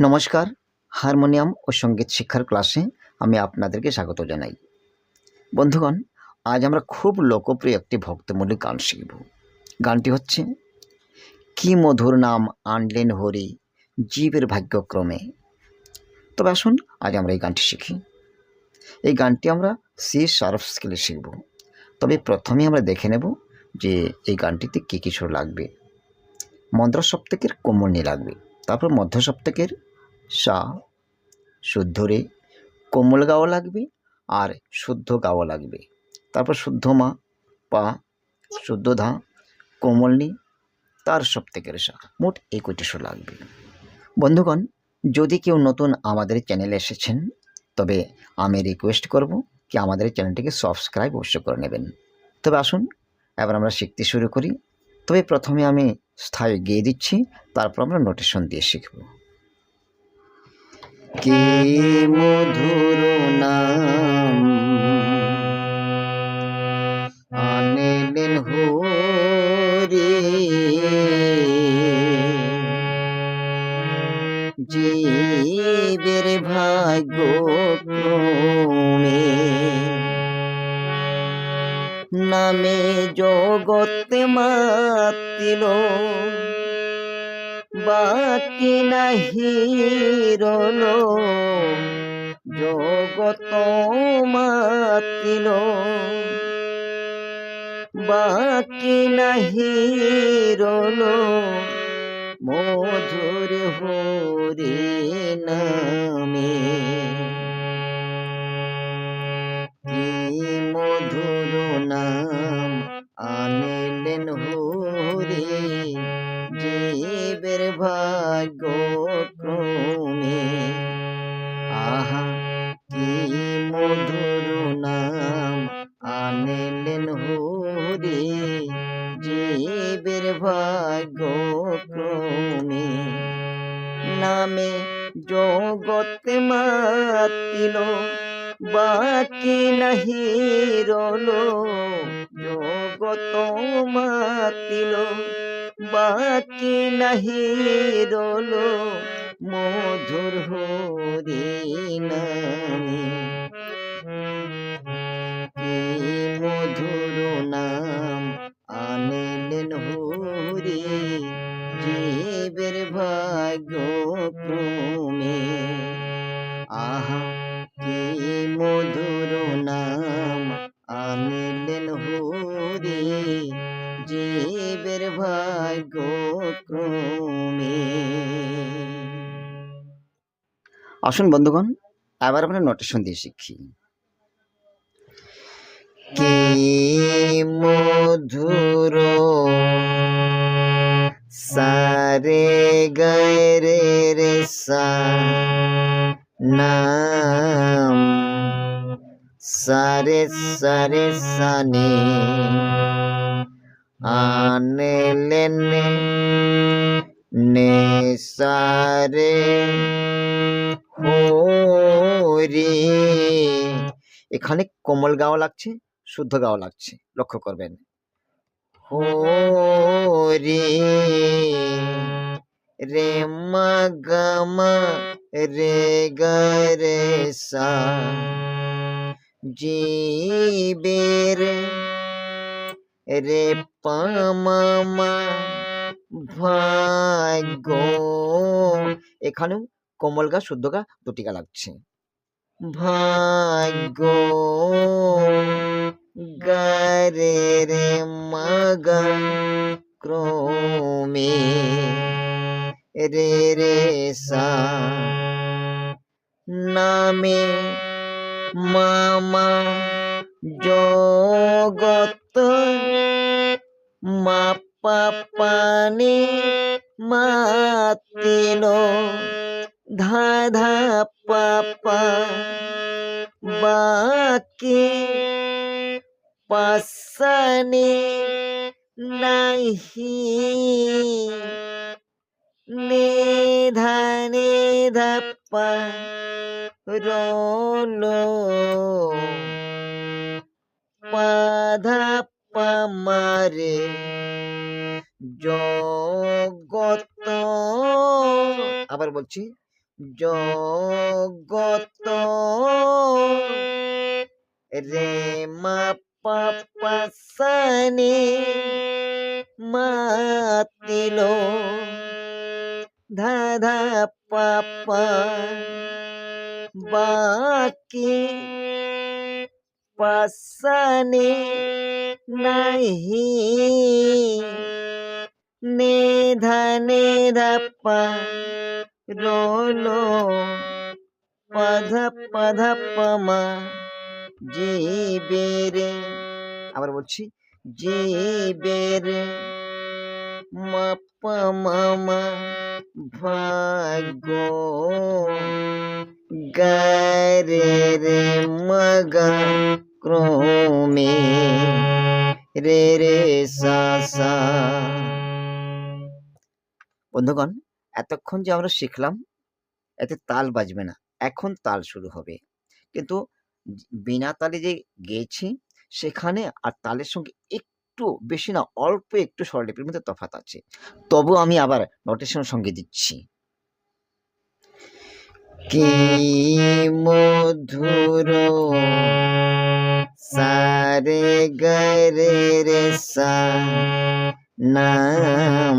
নমস্কার, হারমোনিয়াম ও সংগীত শিক্ষার ক্লাসে আমি আপনাদেরকে স্বাগত জানাই। বন্ধুগণ, আজ আমরা খুব লোকপ্রিয় একটি ভক্তমূলক গান শিখব। গানটি হচ্ছে, কি মধুর নাম আনলেন হরি জীবের ভাগ্যক্রমে? তবে আসুন, আজ আমরা এই গানটি শিখি। এই গানটি আমরা সি শার্প স্কেলে শিখব। তবে প্রথমে আমরা দেখে নেব যে এই গানটিতে কী কিছু লাগবে। মন্ত্র সপ্তকের কোমলনি লাগবে। তারপর মধ্য সপ্তকের সা, শুদ্ধ রে, কোমল গাওয়া লাগবে আর শুদ্ধ গাওয়া লাগবে। তারপর শুদ্ধ মা, পা, শুদ্ধ ধা কোমলনি তার সপ্তকের সা, মোট এই কয়টি সুর লাগবে। বন্ধুগণ, যদি কেউ নতুন আমাদের চ্যানেলে এসেছেন, তবে আমি রিকোয়েস্ট করব কি আমাদের চ্যানেলটিকে সাবস্ক্রাইব অবশ্যই করে নেবেন। তবে আসুন, এবার আমরা শিখতে শুরু করি। তবে প্রথমে আমি স্থায়ী গিয়ে দিচ্ছি, তারপর আমরা নোটেশন দিয়ে শিখব। কে মধুর নাম? হরি। জীবের ভাগ্য নামে জগতে মাতিল বাকি নাহি রল জগত মাতিল। বাকি নাহি রল মধুর হরি নামে জগৎ মাতিল বাকি নাহি রল জগত মাতিল বাকি নাহি রল মধুর হরি নামে আসুন বন্ধুগণ, আবার আমরা নোটেশন দিয়ে শিখি। কি মধুর সারে গরে রে সা সারে সারে সানে আনলেন নে সারে হরি এখানে কোমল গাওয়া লাগছে, শুদ্ধ গাওয়া লাগছে, লক্ষ্য করবেন। হরি রে মা গা মা, রে গা রে সা। জীবের রে পা মা মা, ভাগ্য। এখানেও কোমল গা শুদ্ধ গা দুটি গা লাগছে। ভাগ্য গারে রে মাগা ক্রমে রে রে সা নামে মামা জগত মা পাপানে মাতিল ধা ধা পাপা বাকি পাসানে নাহি নে ধানে ধাপ্পা রল পাধা পামারে জগত। আবার বলছি জগত রে মা পাপা সানি মাতিল ধাধা পাপা বাকি পাসানি নাহি নে ধানে ধাপা রোলো পধ পধ পমা জীবেরে, আবার বলছি, জীবেরে মাপা মামা ভাগ্য গারে রে মগা ক্রমে রে রে সা। বন্ধুগণ এতক্ষণ যে আমরা শিখলাম, এতে তাল বাজবে না। এখন তাল শুরু হবে। কিন্তু বিনা তালে যে গেয়েছি, সেখানে আর তালের সঙ্গে একটু বেশি না, অল্প একটু স্বরলিপির মধ্যে তফাত আছে। তবু আমি আবার নোটেশন সঙ্গে দিচ্ছি। কি মধুর সারে গরে রে সা নাম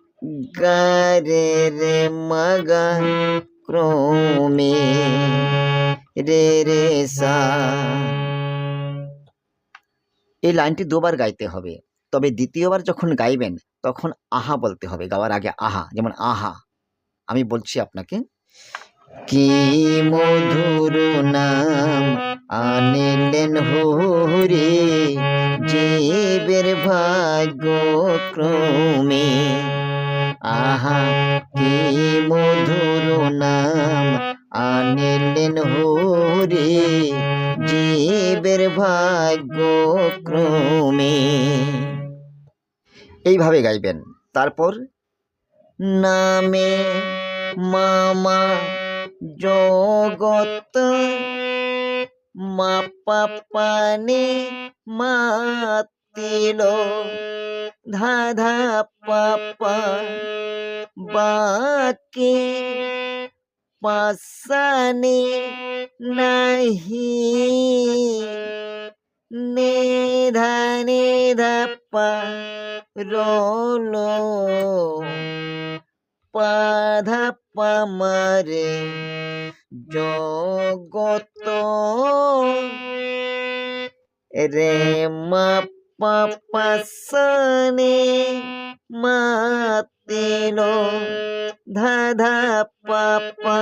রে মগা ক্রমে রে রে সা এই লাইনটি দুবার গাইতে হবে। তবে দ্বিতীয়বার যখন গাইবেন, তখন আহা বলতে হবে, গাওয়ার আগে আহা, যেমন আহা। আমি বলছি আপনাকে, কি মধুর নাম আনিলেন হরি, জীবের ভাগ্য ক্রমে? আহা, কি মধুর নাম আনিলেন হরি। জীবের ভাগ্য ক্রমে এইভাবে গাইবেন। তারপর, নামে মামা জগত মা পাপানে মাতিল ধাধা পাপা বাকি পাসানে নাহি। নে ধানে ধাপা রোলো। পাধা পামারে জগত। রে মা পাপাসনে মাতিল ধাধা পাপা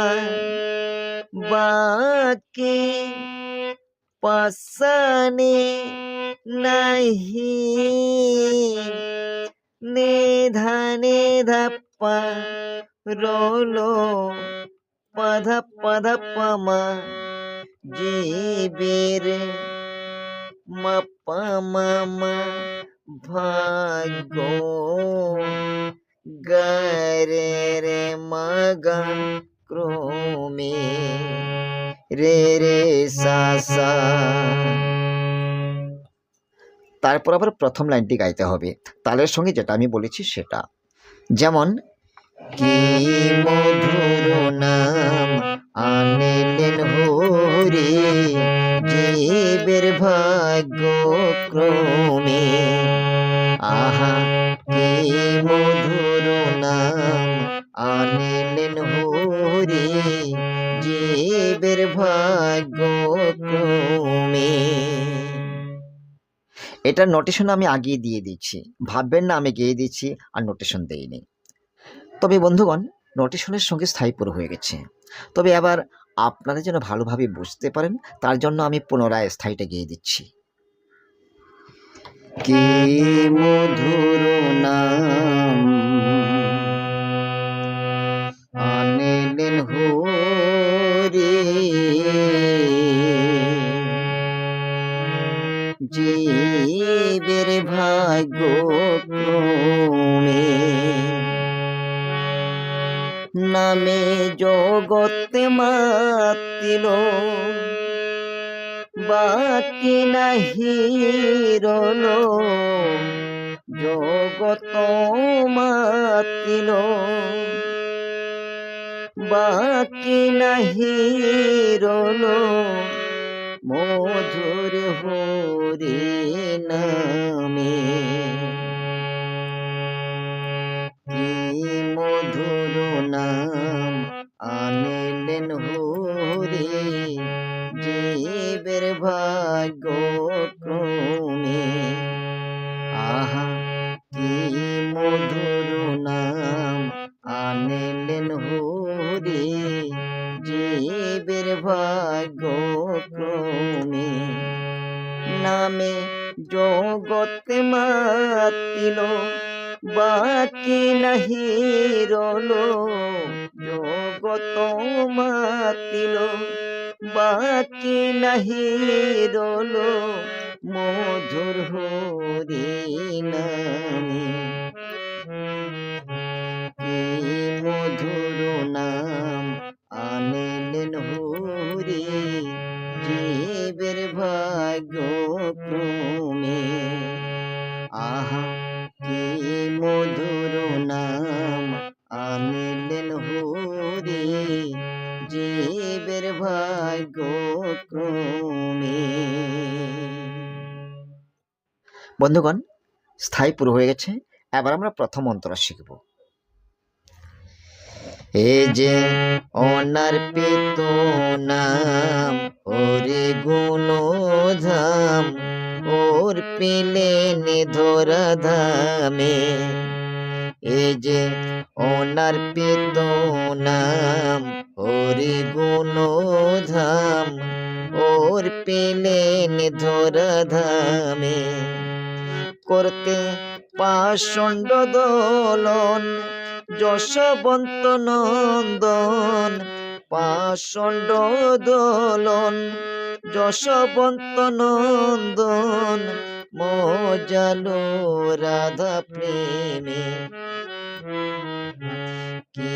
বাকি পাসানে নাহি নে ধানে ধাপ্পা রোলো পধ পধ পমা জীবের মপা মামা ভাগ্য গরে রে মগা ক্রমে রে রে সা তারপর আবার প্রথম লাইনটি গাইতে হবে। তালের সঙ্গে যেটা আমি বলেছি সেটা। যেমন, কি মধুর নাম আনিলেন হরি জীবের ভাগ্য ক্রমে। আহা, কি মধুর নাম আনিলেন হরি, জীবের ভাগ্য ক্রমে। এটা নোটেশন আমি আগিয়ে দিয়ে দিচ্ছি। ভাববেন না, আমি গিয়ে দিচ্ছি, আর নোটেশন দেইনি। তবে বন্ধুগণ নোটেশনের সঙ্গে স্থায়ীপুর হয়ে গেছে। তবে আবার আপনারা যেন ভালোভাবে বুঝতে পারেন, তার জন্য আমি পুনরায় স্থায়ীটা গিয়ে দিচ্ছি। কে মধুর নাম হরি জীবের ভাগ্য বন্ধুগণ, স্থায়ী পুরো হয়ে গেছে। এবার আমরা প্রথম অন্তরা শিখব। এ যে অনার্পিত নাম ওরে গুণধাম, ওর পেলে নিধরা ধামে। এ যে অনার্পিত নাম ওরে গুণধাম, ওর পেলে নিধরা ধামে। করতে পাষণ্ড দোলন, যশবন্ত নন্দন। পাষণ্ড দোলন, যশবন্ত নন্দন, মজালো রাধা প্রেমে কি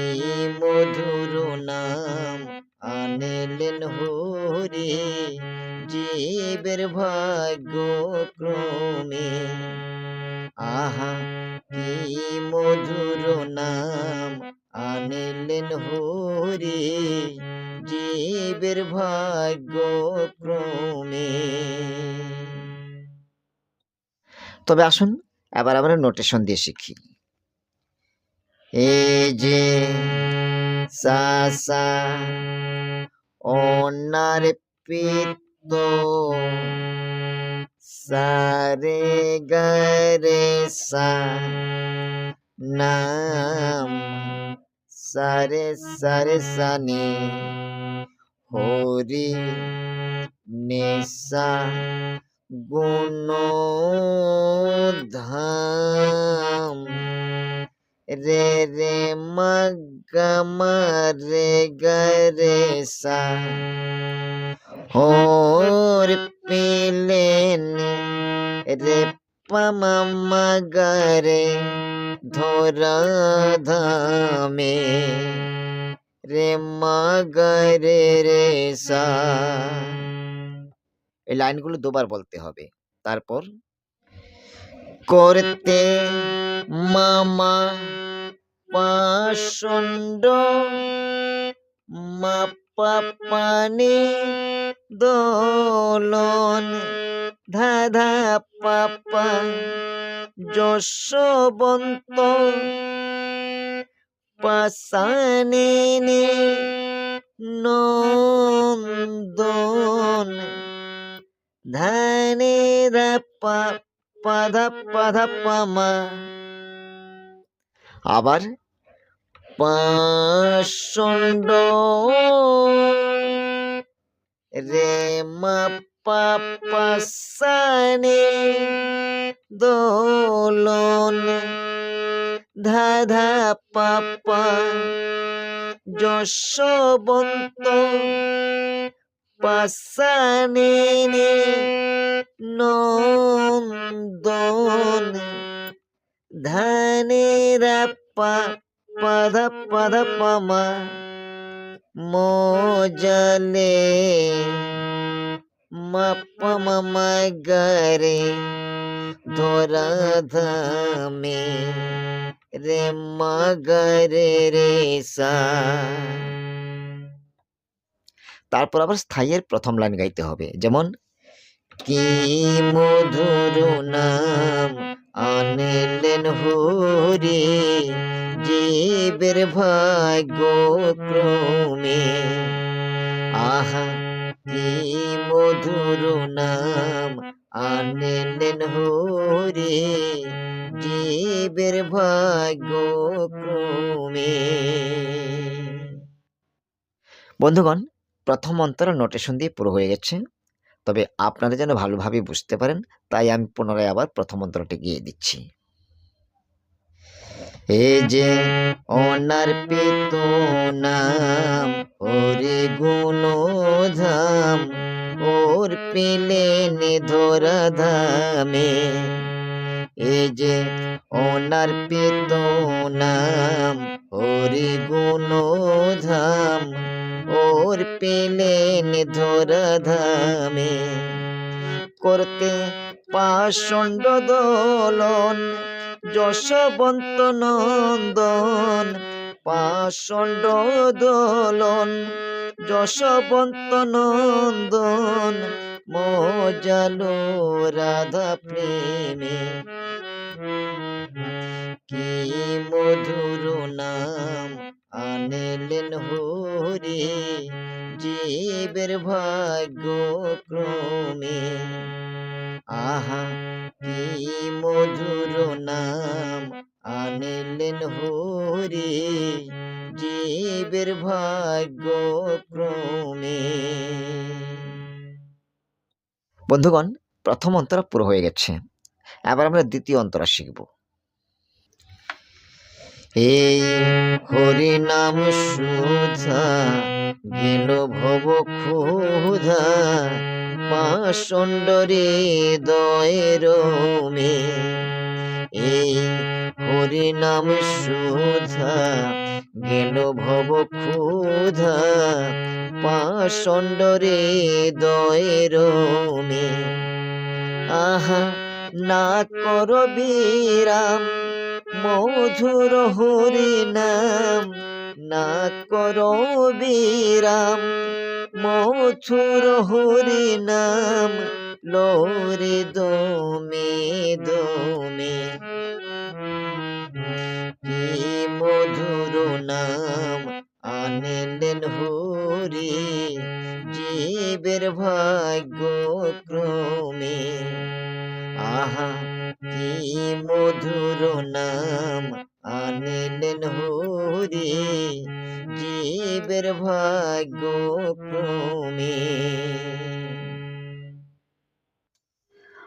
মধুর নাম আনিলেন হরি, জীবের ভাগ্য ক্রমে আহা, কি মধুর নাম। আনিলেন হরি, জীবের ভাগ্য ক্রমে তবে আসুন, এবার আমরা নোটেশন দিয়ে শিখি। এ যে সা সা অনার পিত সারে গরে সা নাম সারে সারে সানে হরি নেশা গুণ ধাম রে রে মগম রে গরে সা হোর পিলেন রে পম মগরে ধরা ধামে রে মগরে রে সা এই লাইনগুলো দুবার বলতে হবে। তারপর, করতে মামা পাষণ্ড মাপা পানি দোলন ধাধা পাপা যশবন্ত পাশানে নন্দন ধানে ধাপা পাধা পাধা পামা আবার পাষণ্ড রে মা পাপাসানে দোলন ধাধা পাপা যশবন্ত পাশানে নন্দন ধানেরা পা পদ পমা মজলে মপম মগরে ধরা ধামে রে মগরে রে সা তারপর আবার স্থায়ীর প্রথম লাইন গাইতে হবে। যেমন, কি মধুর নাম আনলেন হরি, জীবের ভাগ্য ক্রমে। আহা, কি মধুর নাম, আনলেন হরি, জীবের ভাগ্য ক্রমে। বন্ধুগণ, প্রথম অন্তর নোটেশন দিয়ে পুরো হয়ে গেছে। তবে আপনারা যেন ভালোভাবে বুঝতে পারেন তাই আমি পুনরায় আবার প্রথম মন্ত্রটি গিয়ে দিচ্ছি। এ যে অনার পেত নাম ওরে গুণধাম ওর পেলেন ধরা ধামে। এ যে অনার্পিত নাম ওরে গুণধাম, ওর পেলেন ধরা ধামে করতে পাষণ্ড দোলন, যশবন্ত নন্দন। পাষণ্ড দোলন, যশবন্ত নন্দন, মজালো রাধা প্রেমে। কি মধুর নাম আনলেন হরি? জীবের ভাগ্য ক্রমে। আহা, কি মধুর নাম আনলেন হরি? জীবের ভাগ্য ক্রমে। বন্ধুগণ, প্রথম অন্তরা পুরো হয়ে গেছে। এবার আমরা দ্বিতীয় অন্তরা শিখব। এই হরি নাম সুধা, গেল ভব ক্ষুধা, পাষণ্ডরে দয়ের মে এই হরি নাম সুধা, গেল ভব ক্ষুধা, পাষণ্ডরে দয়ের মে আহা না কর বিরাম, মধুর হরি নাম। না কর বিরাম, মধুর হরি নাম। লোরে দমে দমে। কি মধুর নাম আনলেন হরি, জীবের ভাগ্য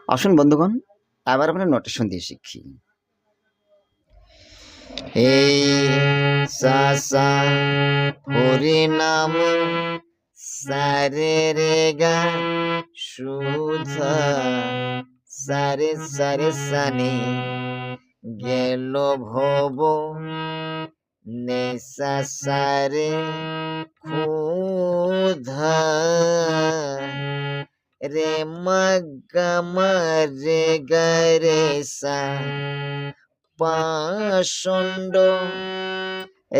আসুন বন্ধুগণ, আবার আমরা নোটেশন দিয়ে শিখি। এই সা নাম সারে রে গা সুধা সারে সারে, সানি, গেল ভব নেশা সারে ক্ষুধা। রে মগা রে গরে সা পাষণ্ড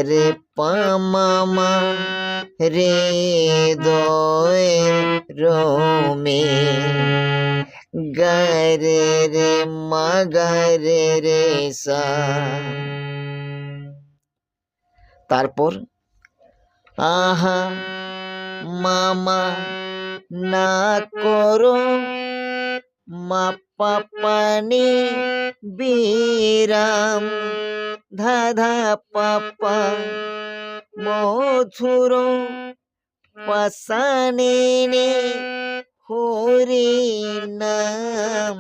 রে পামামা রে দয় গরে রে মগরে রে সা তারপর আহা মামা না করো মাপা পানি বিরাম, ধাধা পাপা মধুর পাশানে হরি নাম।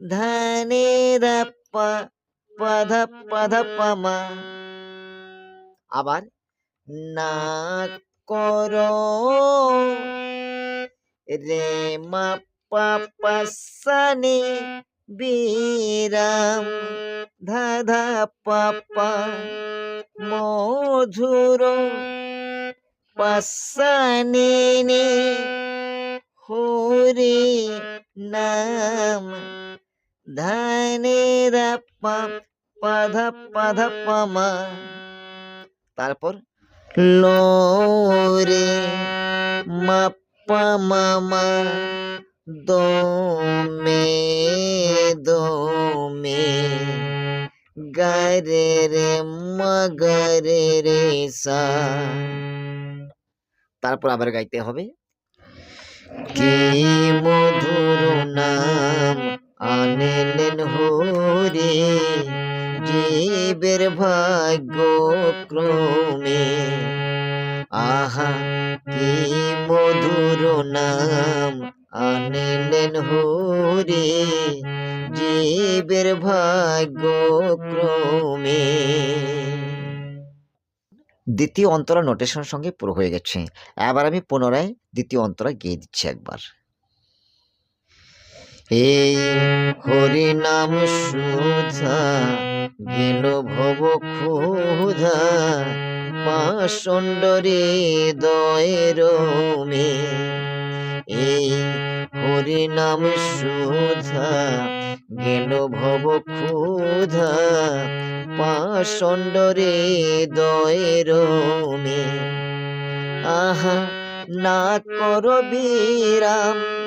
ধানে পা পধ পধ পমা। আবার না করো। রে মা পাপা সানি বিরাম ধা ধা পাপা মধুর পাসানি হরি নাম। ধানে রা পা পাধা পাধা পামা তারপর লোরে মাপ্পা মামা দো মে দো মে গারে রে মগরে রে সা। তারপর আবার গাইতে হবে। কি মধুর নাম আনলেন হরি। জীবের ভাগ্য ক্রমে আহা, কি মধুর নাম আনলেন হরি। জীবের ভাগ্য ক্রমে দ্বিতীয় অন্তরা নোটেশন সঙ্গে পুরো হয়ে গেছে। এবার আমি পুনরায় দ্বিতীয় অন্তরা গিয়ে দিচ্ছি একবার। এই হরি নাম সুধা, গেল ভব ক্ষুধা। পাষণ্ডরে দয়ের মে এই হরি নাম সুধা, গেল ভব ক্ষুধা। পাষণ্ডরে দয়ের মে আহা না কর বিরাম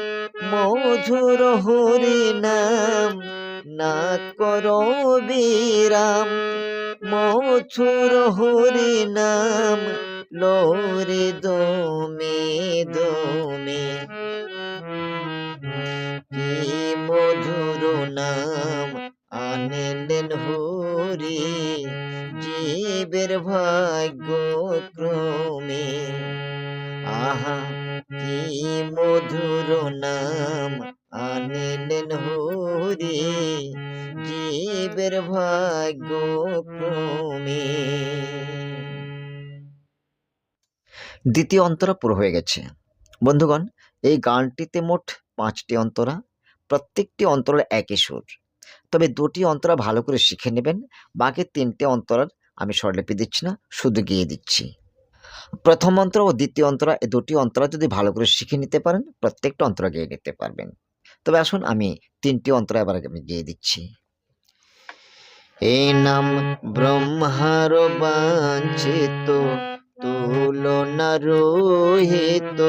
মধুর হরি নাম না কর বিরাম। মধুর হরি নাম লোরে দমে দমে। কি মধুর নাম আনলেন হরি, জীবের ভাগ্য ক্রমে আহা কি মধুর নাম আনলেন হরি, জীবের ভাগ্য ক্রমে। দ্বিতীয় অন্তরা পুরো হয়ে গেছে। বন্ধুগণ, এই গানটিতে মোট পাঁচটি অন্তরা, প্রত্যেকটি অন্তরের একই সুর। তবে দুটি অন্তরা ভালো করে শিখে নেবেন, বাকি তিনটে অন্তরার আমি স্বরলিপি দিচ্ছি না, শুধু গিয়ে দিচ্ছি। প্রথম অন্তর ও দ্বিতীয় অন্তরা, এই দুটি অন্তরা যদি ভালো করে শিখে নিতে পারেন, প্রত্যেকটা অন্তরা গিয়ে নিতে পারবেন। তবে আসুন আমি তিনটি অন্তরা এবার আমি গিয়ে দিচ্ছি। এই নাম ব্রহ্মার বাঞ্ছিত, তুলনা রোহিত,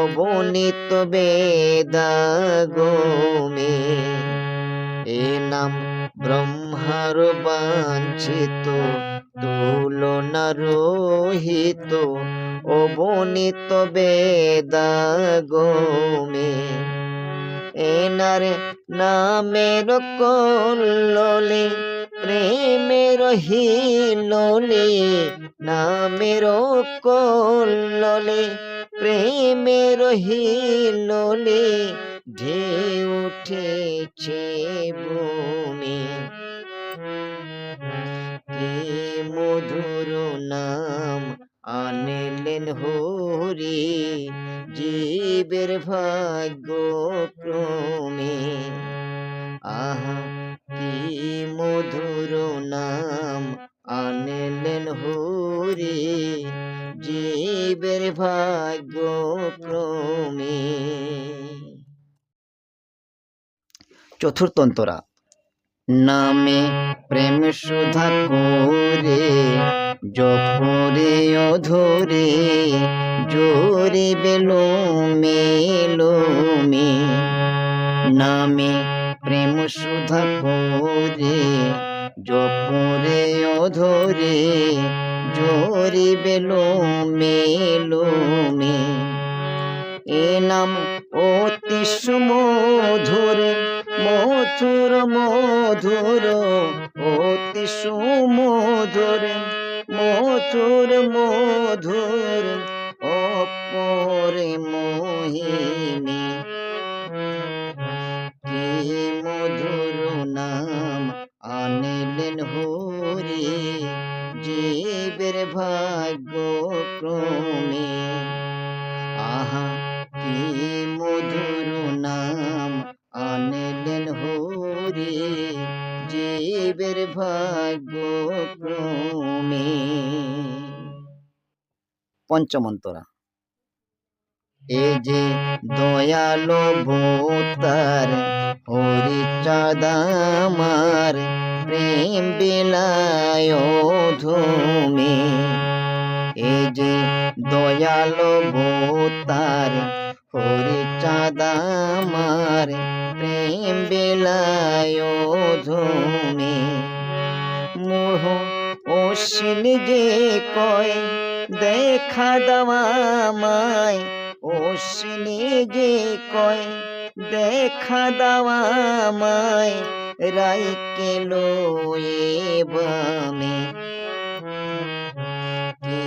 অবনীত বেদাগমে। এ নাম ব্রহ্মার বাঞ্ছিত তুলনা রোহিত অবনীত বেদাগমে এনারে নামের কল্লোলে প্রেমের হিলোলে নামের কল্লোলে প্রেমের হিলোলে ঢেউ উঠেছে ভূমি। কি মধুর নাম আনলেন হরি? জীবের ভাগ্য ক্রমে। আহা, কি মধুর নাম আনলেন হরি? জীবের ভাগ্য ক্রমে। চতুর্থ অন্তরা নামে প্রেম সুধা করে জপরে অধরে, জোরে বেলো মেলো মে। নামে প্রেম সুধা করে জপরে অধরে, জোরে বেলো মেলো মে। এ নাম অতি সুমধুর মধুর মধুর অতি সুমধুর মধুর মধুর অপরে মোহিনী। পঞ্চমন্তরা। এ যে দয়ালো ভূতার হরিচাঁদ আমার প্রেম বিলায় ধুমে। এ যে দয়ালো ভূতার হরিচাঁদ আমার প্রেম বিলায় ধুমি। মূঢ় অশ্বিন যে কয়, দেখা দেওয়া মায় অশ্বিনী যে কয়, দেখা দেওয়া মায় রাই কেলো বামে। কি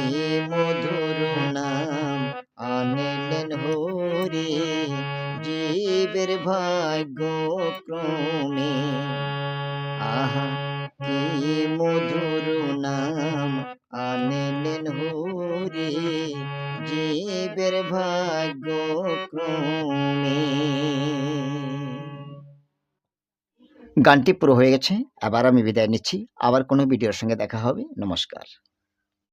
মধুর নাম আনলেন হরি, জীবের ভাগ্য ক্রমে। আহা কি মধুর নাম আনলেন হরি। জীবের ভাগ্য ক্রমে গানটি পুরো হয়ে গেছে, আবার আমি বিদায় নিচ্ছি। আবার কোনো ভিডিওর সঙ্গে দেখা হবে। নমস্কার।